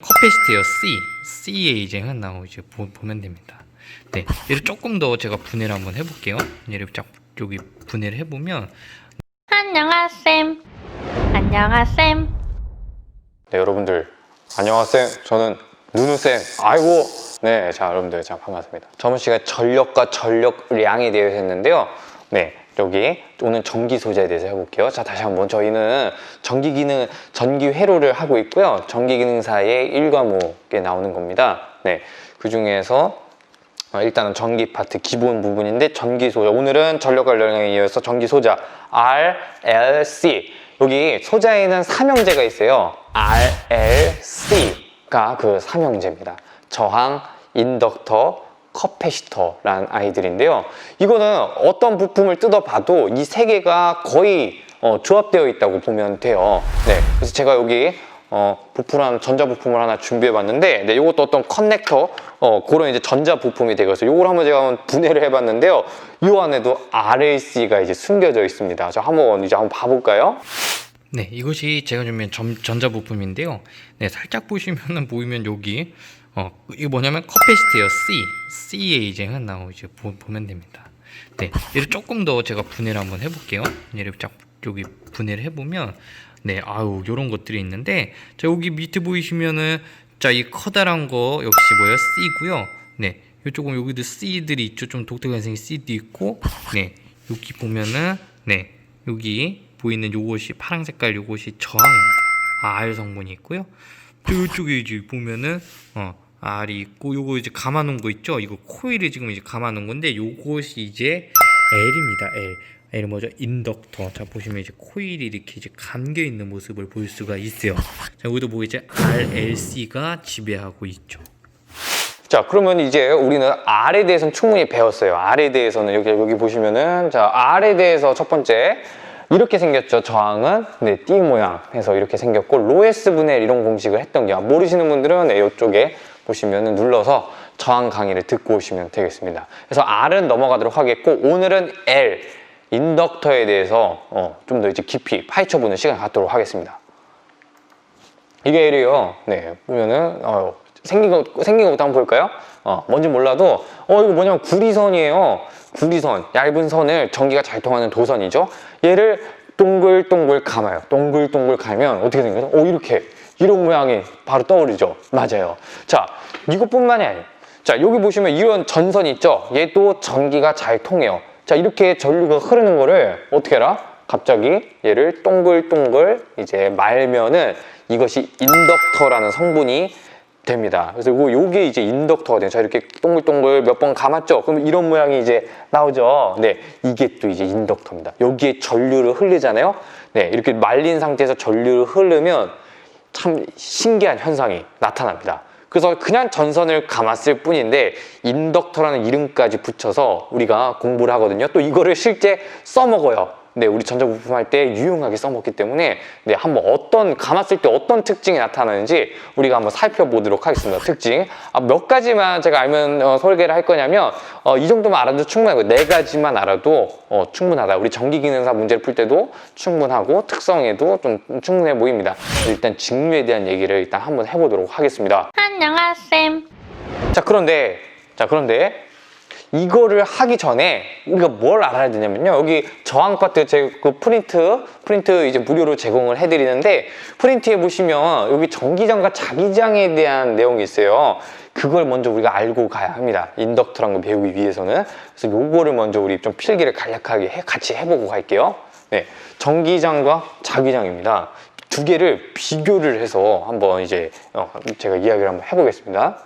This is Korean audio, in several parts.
커패시티어 C, C에 이제 나오고 이제 보, 보면 됩니다. 네, 얘를 조금 더 제가 분해를 한번 해볼게요. 얘를 쫙 여기 분해를 해보면 안녕하셈. 안녕하셈. 네, 여러분들 안녕하세요. 저는 누누쌤. 아이고. 네, 자 여러분들 자 반갑습니다. 저번 시간에 전력과 전력량에 대해서 했는데요. 네, 여기 오늘 전기 소재에 대해서 해볼게요. 자 다시 한번. 저희는 전기 기능 전기 회로를 하고 있고요. 전기 기능사의 1과목에 나오는 겁니다. 네, 그 중에서 어, 일단은 전기 파트 기본 부분인데 전기 소자 오늘은 전력 관련에 이어서 전기 소자 RLC 여기 소자에는 삼형제가 있어요. RLC가 그 삼형제입니다. 저항, 인덕터, 커패시터라는 아이들인데요 이거는 어떤 부품을 뜯어봐도 이 세 개가 거의 어, 조합되어 있다고 보면 돼요 네, 그래서 제가 여기 어, 부품 한 전자 부품을 하나 준비해 봤는데, 네, 이것도 어떤 커넥터, 어, 그런 이제 전자 부품이 되겠어서 요걸 한번 제가 한번 분해를 해 봤는데요. 이 안에도 RLC가 이제 숨겨져 있습니다. 자, 한번 이제 한번 봐볼까요? 네, 이것이 제가 준비한 전, 전자 부품인데요. 네, 살짝 보시면은 보이면 여기 어 이거 뭐냐면 커패시티어 C, C에 이제 이제 보, 보면 됩니다. 네, 얘를 조금 더 제가 분해를 한번 해볼게요. 얘를 쫙 여기 분해를 해보면 네, 아우 요런 것들이 있는데 자 여기 밑에 보이시면은 자 이 커다란 거 역시 뭐예요? C고요. 네, 요쪽은 여기도 C들이 있죠. 좀 독특한 생긴 C도 있고, 네, 여기 보면은 네, 여기 보이는 요것이 파란 색깔 요것이 저항입니다. R 성분이 있고요. 또 이쪽에 이제 보면은 어 R이 있고 요거 이제 감아 놓은 거 있죠? 이거 코일을 지금 이제 감아 놓은 건데 요것이 이제 L입니다. L. L 뭐죠? 인덕터. 자 보시면 이제 코일이 이렇게 이제 감겨 있는 모습을 볼 수가 있어요. 자 여기도 뭐 이제 RLC가 지배하고 있죠. 자, 그러면 이제 우리는 R에 대해서는 충분히 배웠어요. R에 대해서는 여기, 여기 보시면은, 자, R에 대해서 첫 번째, 이렇게 생겼죠. 저항은 네, 띠 모양 해서 이렇게 생겼고 로에스 분의 이런 공식을 했던 게 모르시는 분들은 네, 이쪽에 보시면은 눌러서 저항 강의를 듣고 오시면 되겠습니다. 그래서 R은 넘어가도록 하겠고 오늘은 L 인덕터에 대해서 어, 좀 더 이제 깊이 파헤쳐 보는 시간 갖도록 하겠습니다. 이게 L이에요. 네, 보면은 어, 생긴 거 생긴 것부터 한번 볼까요? 어, 뭔지 몰라도 어 이거 뭐냐면 구리선이에요. 구리선, 얇은 선을 전기가 잘 통하는 도선이죠. 얘를 동글동글 감아요. 동글동글 감면 어떻게 생겨요? 오 이렇게 이런 모양이 바로 떠오르죠. 맞아요. 자, 이것뿐만이 아니에요. 자, 여기 보시면 이런 전선 있죠? 얘도 전기가 잘 통해요. 자, 이렇게 전류가 흐르는 거를 어떻게 알아? 갑자기 얘를 동글동글 이제 말면은 이것이 인덕터라는 성분이 됩니다. 그래서 요- 요게 이제 인덕터가 돼요. 자, 이렇게 동글동글 몇 번 감았죠? 그럼 이런 모양이 이제 나오죠? 네. 이게 또 이제 인덕터입니다. 여기에 전류를 흐르잖아요? 네. 이렇게 말린 상태에서 전류를 흐르면 참 신기한 현상이 나타납니다. 그래서 그냥 전선을 감았을 뿐인데 인덕터라는 이름까지 붙여서 우리가 공부를 하거든요. 또 이거를 실제 써먹어요. 네, 우리 전자부품 할 때 유용하게 써먹기 때문에 네, 한번 어떤 감았을 때 어떤 특징이 나타나는지 우리가 한번 살펴보도록 하겠습니다. 특징 아, 몇 가지만 제가 알면 어, 설계를 할 거냐면 어, 이 정도만 알아도 충분하고 네 가지만 알아도 어, 충분하다. 우리 전기기능사 문제를 풀 때도 충분하고 특성에도 좀 충분해 보입니다. 일단 직류에 대한 얘기를 일단 한번 해보도록 하겠습니다. 안녕하셈. 자 그런데 자 그런데 이거를 하기 전에 우리가 뭘 알아야 되냐면요. 여기 저항 파트 제그 프린트 프린트 이제 무료로 제공을 해드리는데 프린트에 보시면 여기 전기장과 자기장에 대한 내용이 있어요. 그걸 먼저 우리가 알고 가야 합니다. 인덕터란 거 배우기 위해서는. 그래서 요거를 먼저 우리 좀 필기를 간략하게 해- 같이 해보고 갈게요. 네. 전기장과 자기장입니다. 두 개를 비교를 해서 한번 이제 어, 제가 이야기를 한번 해보겠습니다.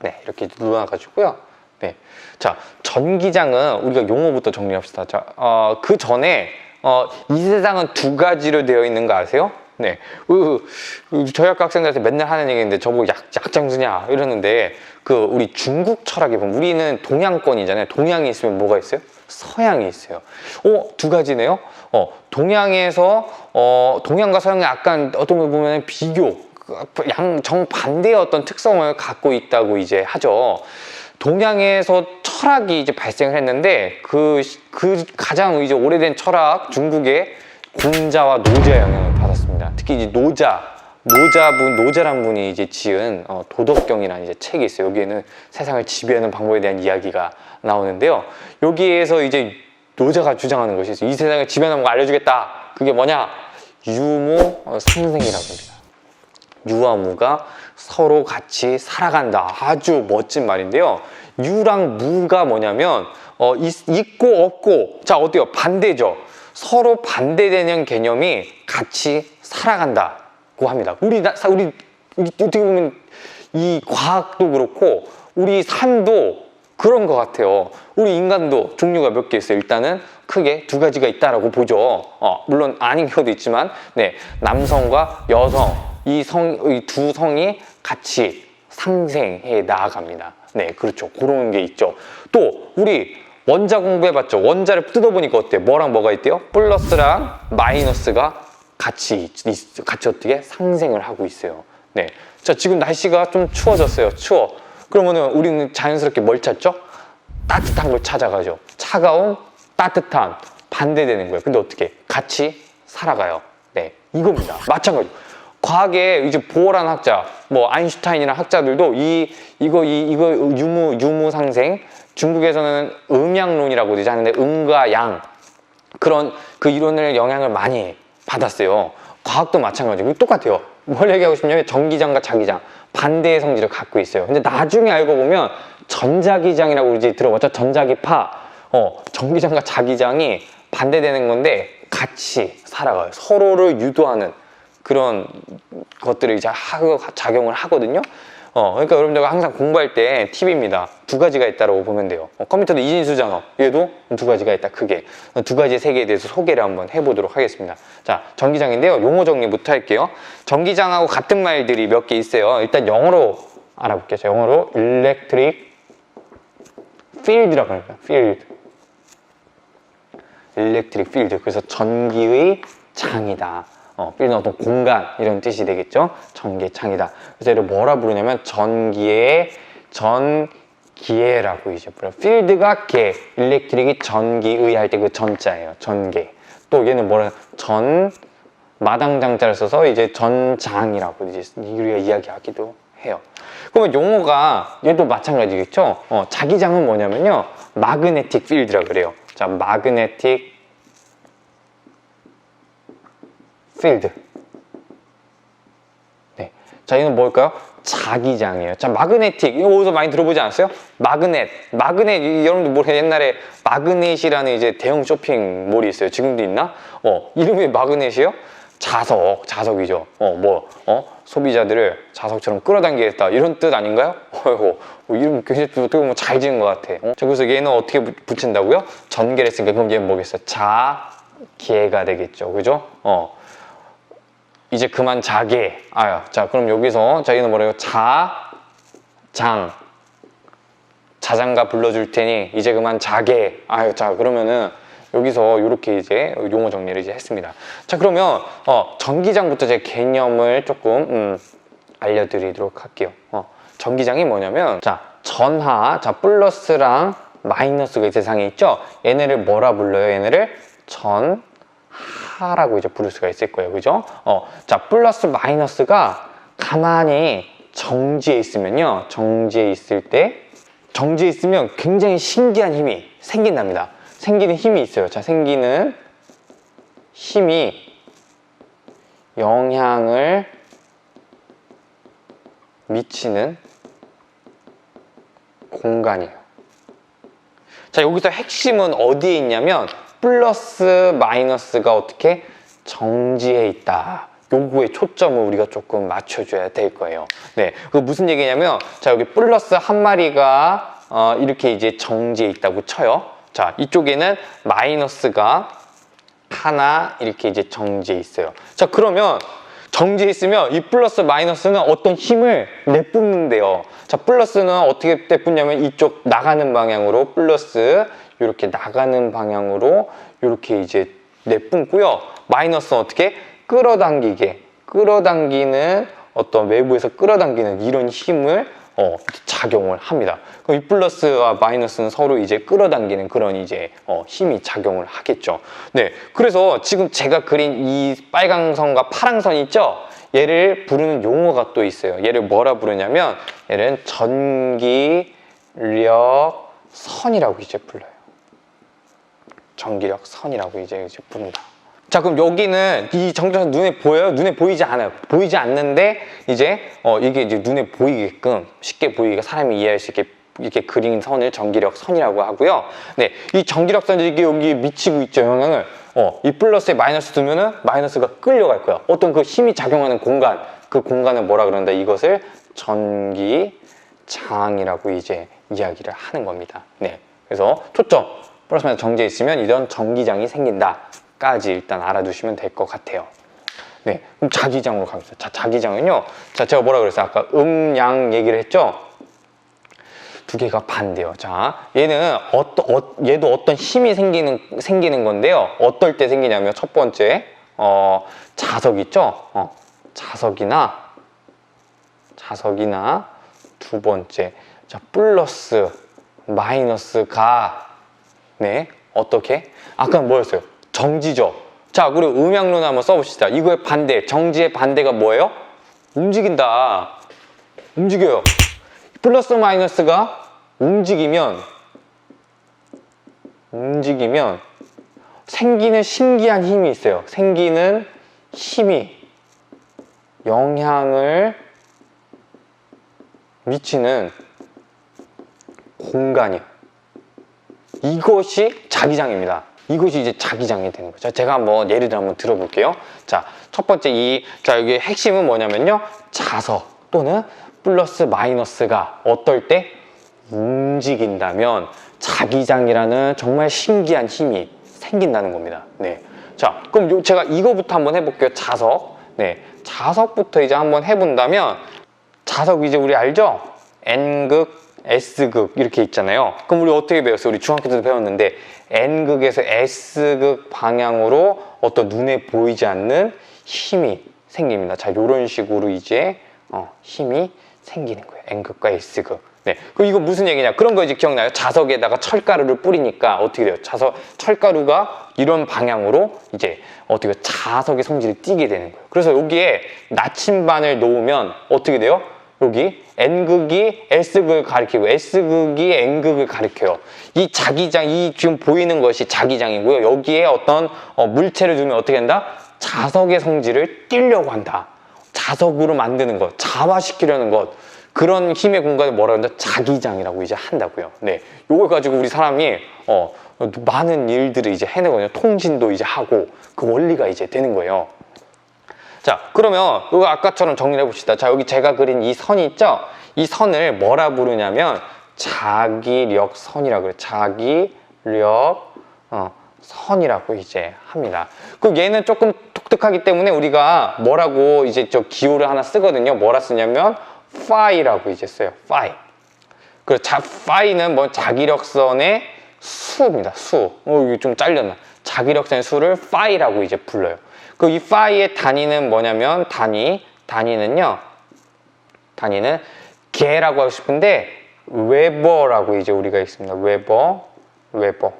네, 이렇게 눌러놔가지고요. 네. 자, 전기장은 우리가 용어부터 정리합시다. 자, 어, 그 전에, 어, 이 세상은 두 가지로 되어 있는 거 아세요? 네. 그, 그 저희 학교 학생들한테 맨날 하는 얘기인데 저보고 약, 약장수냐 이러는데 그 우리 중국 철학에 보면 우리는 동양권이잖아요. 동양이 있으면 뭐가 있어요? 서양이 있어요. 어, 두 가지네요. 어, 동양에서, 어, 동양과 서양의 약간 어떤 걸 보면 비교, 양 정반대의 어떤 특성을 갖고 있다고 이제 하죠. 동양에서 철학이 이제 발생을 했는데 그, 그 가장 이제 오래된 철학 중국의 공자와 노자 영향을 받았습니다. 특히 이제 노자 노자분 노자란 분이 이제 지은 어, 도덕경이라는 이제 책이 있어요. 여기에는 세상을 지배하는 방법에 대한 이야기가 나오는데요. 여기에서 이제 노자가 주장하는 것이 있어요. 이 세상을 지배하는 거 알려주겠다. 그게 뭐냐? 유모 어, 상생이라고 합니다. 유와 무가 서로 같이 살아간다. 아주 멋진 말인데요. 유랑 무가 뭐냐면 어, 있, 있고 없고 자 어때요? 반대죠. 서로 반대되는 개념이 같이 살아간다고 합니다. 우리 나, 사- 우리 이- 어떻게 보면 이 과학도 그렇고 우리 삶도 그런 것 같아요. 우리 인간도 종류가 몇 개 있어요. 일단은 크게 두 가지가 있다라고 보죠. 어, 물론 아닌 경우도 있지만, 네 남성과 여성 이 성 이 두 성이 같이 상생해 나아갑니다. 네, 그렇죠. 그런 게 있죠. 또 우리 원자 공부해봤죠. 원자를 뜯어보니까 어때? 뭐랑 뭐가 있대요? 플러스랑 마이너스가 같이 같이 어떻게 상생을 하고 있어요. 네. 자, 지금 날씨가 좀 추워졌어요. 추워. 그러면은 우리는 자연스럽게 뭘 찾죠? 따뜻한 걸 찾아가죠. 차가운 따뜻한 반대되는 거예요. 근데 어떻게 같이 살아가요. 네, 이겁니다. 마찬가지. 과학에 이제 보어란 학자, 뭐 아인슈타인이나 학자들도 이 이거 이 이거 유무 유무 상생 중국에서는 음양론이라고 되지 하는데 음과 양 그런 그 이론을 영향을 많이 받았어요. 과학도 마찬가지고 똑같아요. 뭘 얘기하고 싶냐면 전기장과 자기장 반대의 성질을 갖고 있어요. 근데 나중에 알고 보면 전자기장이라고 이제 들어봤죠. 전자기파. 어, 전기장과 자기장이 반대되는 건데 같이 살아가요. 서로를 유도하는 그런 것들을 이제 작용을 하거든요. 어, 그러니까 여러분들가 항상 공부할 때 팁입니다. 두 가지가 있다고 보면 돼요. 어, 컴퓨터도 이진수잖아. 얘도 두 가지가 있다. 크게 어, 두 가지 세계에 대해서 소개를 한번 해보도록 하겠습니다. 자, 전기장인데요. 용어 정리부터 할게요. 전기장하고 같은 말들이 몇 개 있어요. 일단 영어로 알아볼게요. 자, 영어로 electric field라고 합니다. field. electric field. 그래서 전기의 장이다. 어, field는 어떤 공간 이런 뜻이 되겠죠. 전기창이다. 그래서 이를 뭐라 부르냐면 전기의 전 기회라고 이제 불러. field가 개, electric이 전기의 할 때 그 전자예요. 전개. 또 얘는 뭐라 전 마당장자를 써서 이제 전장이라고 이제 우리가 이야기하기도 해요. 그러면 용어가 얘도 마찬가지겠죠. 어, 자기장은 뭐냐면요, 마그네틱 필드라 그래요. 자, 마그네틱 필드. 네. 자, 이는 뭘까요? 자기장이에요. 자, 마그네틱. 이거 어디서 많이 들어보지 않았어요? 마그넷. 마그넷. 이- 여러분들 모르 옛날에 마그넷이라는 이제 대형 쇼핑몰이 있어요. 지금도 있나? 어, 이름이 마그넷이요? 자석. 자석이죠. 어, 뭐, 어? 소비자들을 자석처럼 끌어당기겠다. 이런 뜻 아닌가요? 어이구. 뭐 이름 굉장히 어떻게 보면 잘 지은 것 같아. 어? 자, 그래서 얘는 어떻게 부- 붙인다고요? 전개를 했으니까 그럼 얘는 뭐겠어요? 자 기회가 되겠죠. 그죠? 어. 이제 그만 자게. 아야. 자, 그럼 여기서 자기는 뭐래요? 자, 장. 자장가 불러줄 테니 이제 그만 자게. 아유, 자, 그러면은 여기서 이렇게 이제 용어 정리를 이제 했습니다. 자, 그러면 어, 전기장부터 제 개념을 조금 음, 알려드리도록 할게요. 어, 전기장이 뭐냐면 자, 전하, 자, 플러스랑 마이너스가 이 세상에 있죠? 얘네를 뭐라 불러요? 얘네를 전 하라고 이제 부를 수가 있을 거예요. 그죠? 어, 자, 플러스 마이너스가 가만히 정지해 있으면요. 정지해 있을 때, 정지해 있으면 굉장히 신기한 힘이 생긴답니다. 생기는 힘이 있어요. 자, 생기는 힘이 영향을 미치는 공간이에요. 자, 여기서 핵심은 어디에 있냐면 플러스 마이너스가 어떻게 정지해 있다. 요구의 초점을 우리가 조금 맞춰줘야 될 거예요. 네, 그 무슨 얘기냐면 자 여기 플러스 한 마리가 어, 이렇게 이제 정지해 있다고 쳐요. 자 이쪽에는 마이너스가 하나 이렇게 이제 정지해 있어요. 자 그러면 정지해 있으면 이 플러스 마이너스는 어떤 힘을 내뿜는데요. 자 플러스는 어떻게 내뿜냐면 이쪽 나가는 방향으로 플러스 이렇게 나가는 방향으로 이렇게 이제 내뿜고요. 마이너스는 어떻게 끌어당기게 끌어당기는 어떤 외부에서 끌어당기는 이런 힘을 어, 작용을 합니다. 그럼 이 플러스와 마이너스는 서로 이제 끌어당기는 그런 이제 어, 힘이 작용을 하겠죠. 네, 그래서 지금 제가 그린 이 빨강 선과 파랑 선 있죠? 얘를 부르는 용어가 또 있어요. 얘를 뭐라 부르냐면 얘는 전기력 선이라고 이제 불러요. 전기력 선이라고 이제, 부른다. 자 그럼 여기는 이 전기력 눈에 보여요? 눈에 보이지 않아요. 보이지 않는데 이제 어 이게 이제 눈에 보이게끔 쉽게 보이게 사람이 이해할 수 있게 이렇게 그린 선을 전기력 선이라고 하고요. 네, 이 전기력 선이 이게 여기 미치고 있죠 영향을. 어, 이 플러스에 마이너스 두면은 마이너스가 끌려갈 거야. 어떤 그 힘이 작용하는 공간, 그 공간을 뭐라 그런다? 이것을 전기 장이라고 이제 이야기를 하는 겁니다. 네, 그래서 초점 플러스 마이너스 정지에 있으면 이런 전기장이 생긴다 까지 일단 알아두시면 될 것 같아요. 네, 그럼 자기장으로 가겠습니다. 자, 자기장은요. 자, 제가 뭐라 그랬어요? 아까 음양 얘기를 했죠. 두 개가 반대요. 자, 얘는 어떤 어, 얘도 어떤 힘이 생기는 생기는 건데요. 어떨 때 생기냐면 첫 번째 어, 자석 있죠. 어, 자석이나 자석이나 두 번째 자 플러스 마이너스가 네 어떻게 아까 뭐였어요? 정지죠. 자, 우리 음양론 한번 써봅시다. 이거의 반대, 정지의 반대가 뭐예요? 움직인다. 움직여요. 플러스 마이너스가 움직이면 움직이면 생기는 신기한 힘이 있어요. 생기는 힘이 영향을 미치는 공간이에요. 이것이 자기장입니다. 이것이 이제 자기장이 되는 거죠. 제가 한번 예를 들어 한번 들어볼게요. 자, 첫 번째 이, 자, 여기 핵심은 뭐냐면요. 자석 또는 플러스 마이너스가 어떨 때 움직인다면 자기장이라는 정말 신기한 힘이 생긴다는 겁니다. 네. 자, 그럼 요 제가 이거부터 한번 해볼게요. 자석. 네. 자석부터 이제 한번 해본다면 자석 이제 우리 알죠? N극, S극 이렇게 있잖아요. 그럼 우리 어떻게 배웠어요? 우리 중학교 때도 배웠는데 N극에서 S극 방향으로 어떤 눈에 보이지 않는 힘이 생깁니다. 자, 이런 식으로 이제 어, 힘이 생기는 거예요. N극과 S극. 네. 그럼 이거 무슨 얘기냐? 그런 거 이제 기억나요? 자석에다가 철가루를 뿌리니까 어떻게 돼요? 자석, 철가루가 이런 방향으로 이제 어떻게 자석의 성질이 띄게 되는 거예요. 그래서 여기에 나침반을 놓으면 어떻게 돼요? 여기 N극이 S극을 가리키고 S극이 N극을 가리켜요. 이 자기장, 이 지금 보이는 것이 자기장이고요. 여기에 어떤 어, 물체를 두면 어떻게 한다? 자석의 성질을 띄려고 한다. 자석으로 만드는 것, 자화시키려는 것. 그런 힘의 공간을 뭐라 한다? 자기장이라고 이제 한다고요. 네. 요걸 가지고 우리 사람이 어, 많은 일들을 이제 해내거든요. 통신도 이제 하고 그 원리가 이제 되는 거예요. 자, 그러면 이거 아까처럼 정리를 해봅시다. 자, 여기 제가 그린 이 선이 있죠? 이 선을 뭐라 부르냐면 자기력 선이라고 그래요. 자기력 어, 선이라고 이제 합니다. 그 얘는 조금 독특하기 때문에 우리가 뭐라고 이제 저 기호를 하나 쓰거든요. 뭐라 쓰냐면 phi라고 이제 써요. phi. 그 자, phi는 뭐 자기력선의 수입니다. 수. 어, 이게 좀 잘렸나. 자기력선의 수를 phi라고 이제 불러요. 그이 phi의 단위는 뭐냐면 단위, 단위는요. 단위는 개라고 하고 싶은데 웨버라고 이제 우리가 있습니다. 웨버, 웨버.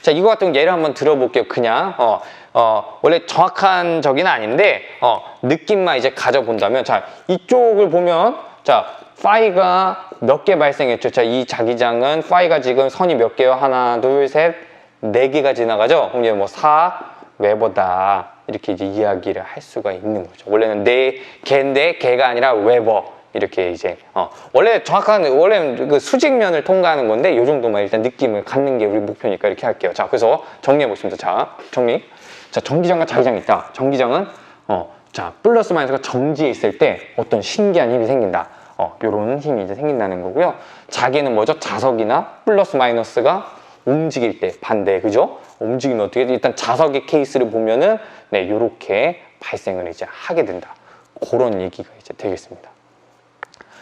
자, 이거 같은 예를 한번 들어볼게요. 그냥 어, 어, 원래 정확한 적이는 아닌데 어, 느낌만 이제 가져본다면 자, 이쪽을 보면 자, 파이가 몇 개 발생했죠. 자, 이 자기장은 파이가 지금 선이 몇 개요? 하나, 둘, 셋, 네 개가 지나가죠. 그럼 이제 뭐 4, 웨버다. 이렇게 이제 이야기를 할 수가 있는 거죠. 원래는 네 개인데 개가 아니라 웨버. 이렇게 이제 어 원래 정확한 원래는 그 수직면을 통과하는 건데 이 정도만 일단 느낌을 갖는 게 우리 목표니까 이렇게 할게요. 자 그래서 정리해 보겠습니다. 자 정리. 자 전기장과 자기장이 있다. 전기장은 어자 플러스 마이너스가 정지에 있을 때 어떤 신기한 힘이 생긴다. 어 요런 힘이 이제 생긴다는 거고요. 자기는 뭐죠? 자석이나 플러스 마이너스가 움직일 때 반대 그죠? 움직이면 어떻게 돼? 일단 자석의 케이스를 보면은 네 요렇게 발생을 이제 하게 된다. 그런 얘기가 이제 되겠습니다.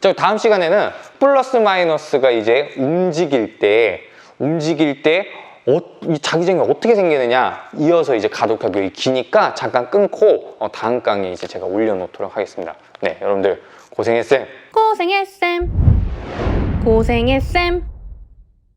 자, 다음 시간에는 플러스 마이너스가 이제 움직일 때, 움직일 때, 어, 이 자기장이 어떻게 생기느냐, 이어서 이제 가독하기 기니까 잠깐 끊고, 어, 다음 강의에 이제 제가 올려놓도록 하겠습니다. 네, 여러분들 고생했어요. 고생했쌤 고생했쌤